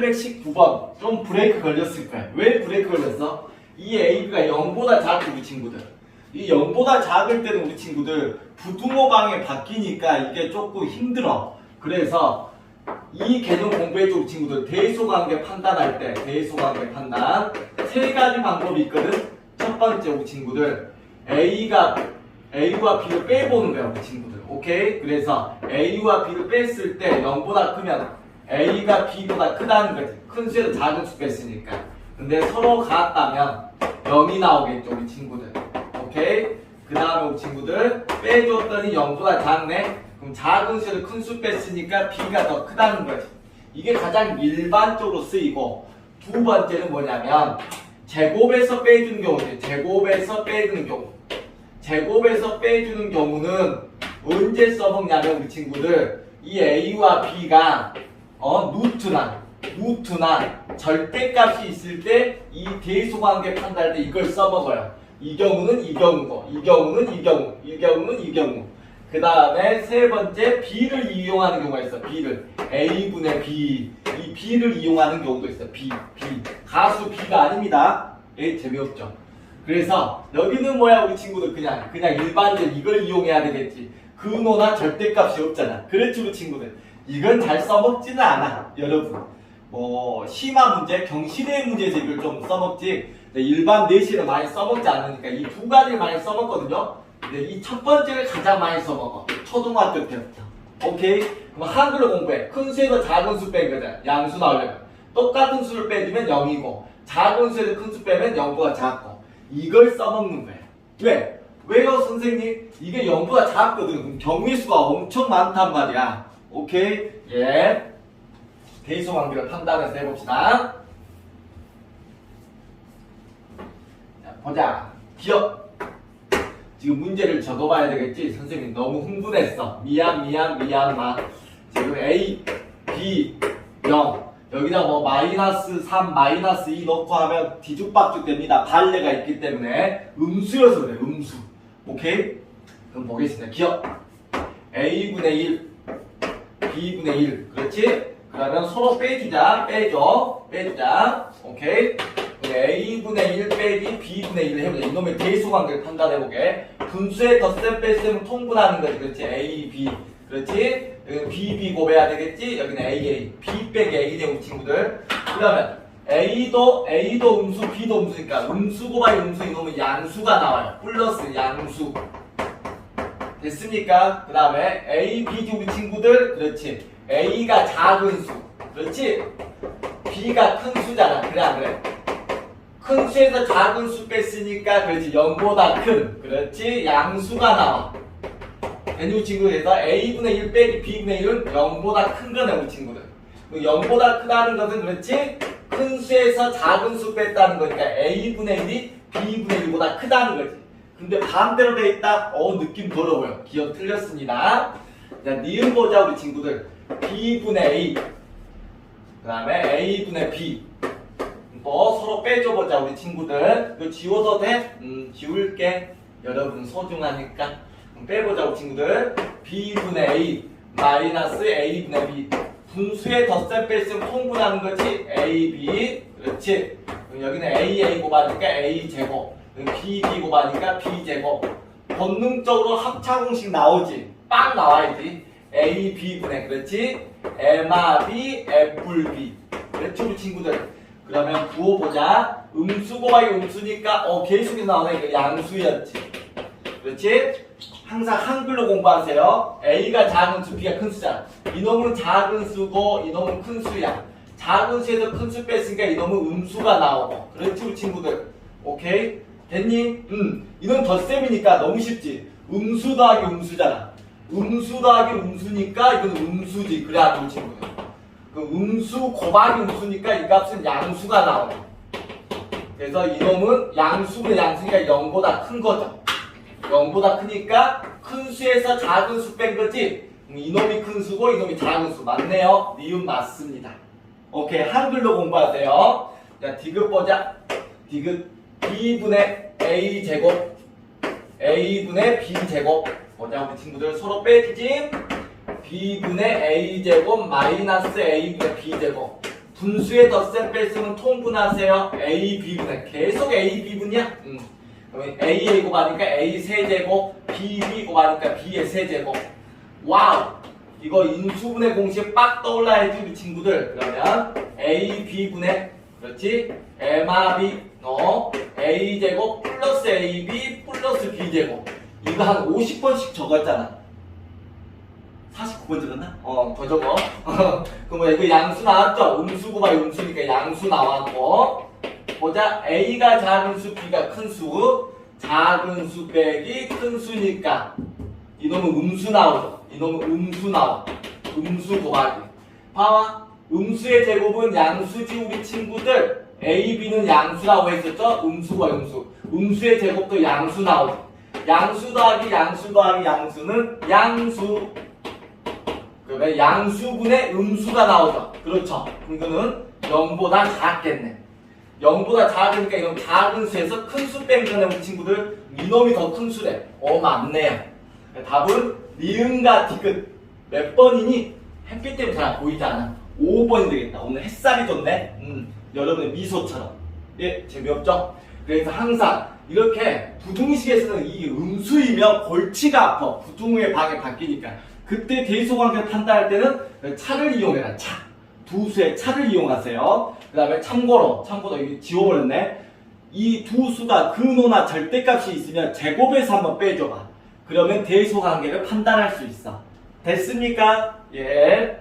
819번 좀 브레이크 걸렸을 거야. 왜 브레이크 걸렸어? 이 AB가 0보다 작고 우리 친구들. 이 0보다 작을 때는 우리 친구들 부등호 방에 바뀌니까 이게 조금 힘들어. 그래서 이 개념 공부해줘 우리 친구들 대소 관계 판단할 때 대소 관계 판단 세 가지 방법이 있거든. 첫 번째 우리 친구들 A가 A와 B를 빼보는 거야 우리 친구들. 오케이? 그래서 A와 B를 뺐을 때 0보다 크면 A가 B보다 크다는 거지. 큰 수에서 작은 수 뺐으니까. 근데 서로 같다면 0이 나오겠죠 우리 친구들. 오케이? 그 다음에 우리 친구들 빼줬더니 0보다 작네. 그럼 작은 수에서 큰수 뺐으니까 B가 더 크다는 거지. 이게 가장 일반적으로 쓰이고 두 번째는 뭐냐면 제곱에서 빼주는 경우지. 제곱에서 빼주는 경우. 제곱에서 빼주는 경우는 언제 써먹냐면 우리 친구들 이 A와 B가 어 루트나 루트나 절대값이 있을 때 이 대소관계 판단할 때 이걸 써먹어요. 이 경우는 이 경우고 이 경우는 이 경우 이 경우는 이 경우. 그 다음에 세 번째 B를 이용하는 경우가 있어 B를. A분의 B. 이 B를 이용하는 경우도 있어 B B. 가수 B가 아닙니다. 에 재미없죠. 그래서 여기는 뭐야 우리 친구들? 그냥 그냥 일반적 이걸 이용해야 되겠지. 근호나 절대값이 없잖아. 그렇지 우리 친구들 이건 잘 써먹지는 않아 여러분. 뭐 심화 문제 경시대 이걸 좀 써먹지. 일반 내신은 많이 써먹지 않으니까 이 두 가지를 많이 써먹거든요. 근데 이 첫 번째를 가장 많이 써먹어 초등학교 때부터. 오케이? 그럼 한글로 공부해. 큰 수에서 작은 수 빼거든 양수 나오려면. 똑같은 수를 빼주면 0이고 작은 수에서 큰 수 빼면 0보다 작고. 이걸 써먹는 거야. 왜? 왜요 선생님? 이게 0보다 작거든. 그럼 경우의 수가 엄청 많단 말이야 오케이? 예. 대소 관계를 판단해서 해봅시다. 자, 보자. 기억 지금 문제를 적어봐야 되겠지? 선생님 너무 흥분했어. 미안 미안 미안 마. 지금 A, B, 0 여기다 뭐 마이너스 3, 마이너스 2 넣고 하면 뒤죽박죽 됩니다. 발레가 있기 때문에. 음수여서 그래 음수. 오케이? 그럼 보겠습니다. 기억 A분의 1 B분의 1 그렇지? 그러면 서로 빼주자. 빼줘. 빼주자. 오케이? A분의 1 빼기 B분의 1을 해보자. 이놈의 대수 관계를 판단해보게. 분수의 덧셈 뺄셈을 통분하는 거지. 그렇지? A, B. 그렇지? 여기는 B, B 곱해야 되겠지? 여기는 A, A. B 빼기 A네 우리 친구들. 그러면 A도 A도 음수 B도 음수니까 음수 곱하기 음수 이놈은 양수가 나와요. 플러스 양수 됐습니까? 그 다음에 A, B, D 우리 친구들 그렇지. A가 작은 수 그렇지? B가 큰 수잖아. 그래 안 그래? 큰 수에서 작은 수 뺐으니까 그렇지. 0보다 큰 그렇지? 양수가 나와. 친구들 그래서 A분의 1 빼기 B분의 1은 0보다 큰 거네 우리 친구들. 0보다 크다는 것은 그렇지? 큰 수에서 작은 수 뺐다는 거니까 A분의 1이 B분의 1보다 크다는 거지 근데 반대로 돼 있다? 어 느낌 더러워요. 기억 틀렸습니다. 자 니은 보자 우리 친구들. B분의 A. 그 다음에 A분의 B. 뭐 서로 빼줘보자 우리 친구들. 이거 지워도 돼? 음 지울게. 여러분 소중하니까. 빼보자 우리 친구들. B분의 A 마이너스 A분의 B. 분수의 덧셈 뺄셈 통분하는 거지? A, B. 그렇지? 그럼 여기는 A, A 곱하니까 A 제곱 B, B 곱하니까 B 제곱 본능적으로 합차 공식 나오지. 빵 나와야지. A, B분의 그렇지? M아 B, F, B 그렇지 우리 친구들. 그러면 구워보자. 음수 곱하기 음수니까 어 계속해서 나오네. 양수였지. 그렇지? 항상 한글로 공부하세요. A가 작은 수, B가 큰 수잖아. 이놈은 작은 수고 이놈은 큰 수야. 작은 수에서 큰 수 뺐으니까 이놈은 음수가 나오고. 그렇지 우리 친구들. 오케이? 됐니? 음 이건 덧셈이니까 너무 쉽지 음수 더하기 음수잖아 음수 더하기 음수니까 이건 음수지 그래 안 우리 친구들 그 음수 곱하기 음수니까 이 값은 양수가 나오네. 그래서 이놈은 양수는 양수니까 0보다 큰 거죠. 0보다 크니까 큰 수에서 작은 수 뺀 거지. 그럼 이놈이 큰 수고 이놈이 작은 수 맞네요. 니은 맞습니다. 오케이 한글로 공부하세요. 자 디귿 보자. 디귿 B분의 A 제곱 A분의 B 제곱 보자 우리 친구들 서로 빼주지. b분의 a제곱 마이너스 a분의 b제곱 분수의 덧셈 뺄쓰면 통분하세요. A, B분해. 계속 A, B분이야? 음. A에 곱하니까 A 세제곱, B, B 곱하니까 B의 세제곱. 와우! 이거 인수분해 공식 빡 떠올라야지 우리 친구들. 그러면 A, B분해. 그렇지? M아 B 어 A 제곱 플러스 AB 플러스 B 제곱. 이거 한 50번씩 적었잖아. 49번 적었나? 어, 더 적어. 그럼 뭐야, 이거 양수 나왔죠? 음수 곱하기 음수니까 양수 나왔고. 보자, A가 작은 수, B가 큰 수. 작은 수 빼기 큰 수니까. 이놈은 음수 나오죠? 이놈은 음수 나와. 음수 곱하기. 봐봐. 음수의 제곱은 양수지, 우리 친구들. A, B는 양수라고 했었죠? 음수 곱하기 음수. 음수의 제곱도 양수 나오죠? 양수 더하기 양수 더하기 양수는 양수. 그러면 양수분의 음수가 나오죠. 그렇죠. 이거는 0보다 작겠네. 0보다 작으니까 이건 작은 수에서 큰수뺀 거네, 우리 친구들. 이놈이 더 큰 수래. 어, 맞네요. 답은 니은과 디귿. 몇 번이니? 햇빛 때문에 잘 보이지 않아. 5번이 되겠다. 오늘 햇살이 좋네. 음, 여러분의 미소처럼. 예, 재미없죠? 그래서 항상 이렇게 부등식에서는 이 음수이면 골치가 아파. 부등의 방에 바뀌니까. 그때 대소관계 판단할 때는 차를 이용해라. 차. 두 수의 차를 이용하세요. 그 다음에 참고로, 참고로 지워버렸네. 이 두 수가 근호나 절대값이 있으면 제곱에서 한번 빼줘봐. 그러면 대소관계를 판단할 수 있어. 됐습니까? 예.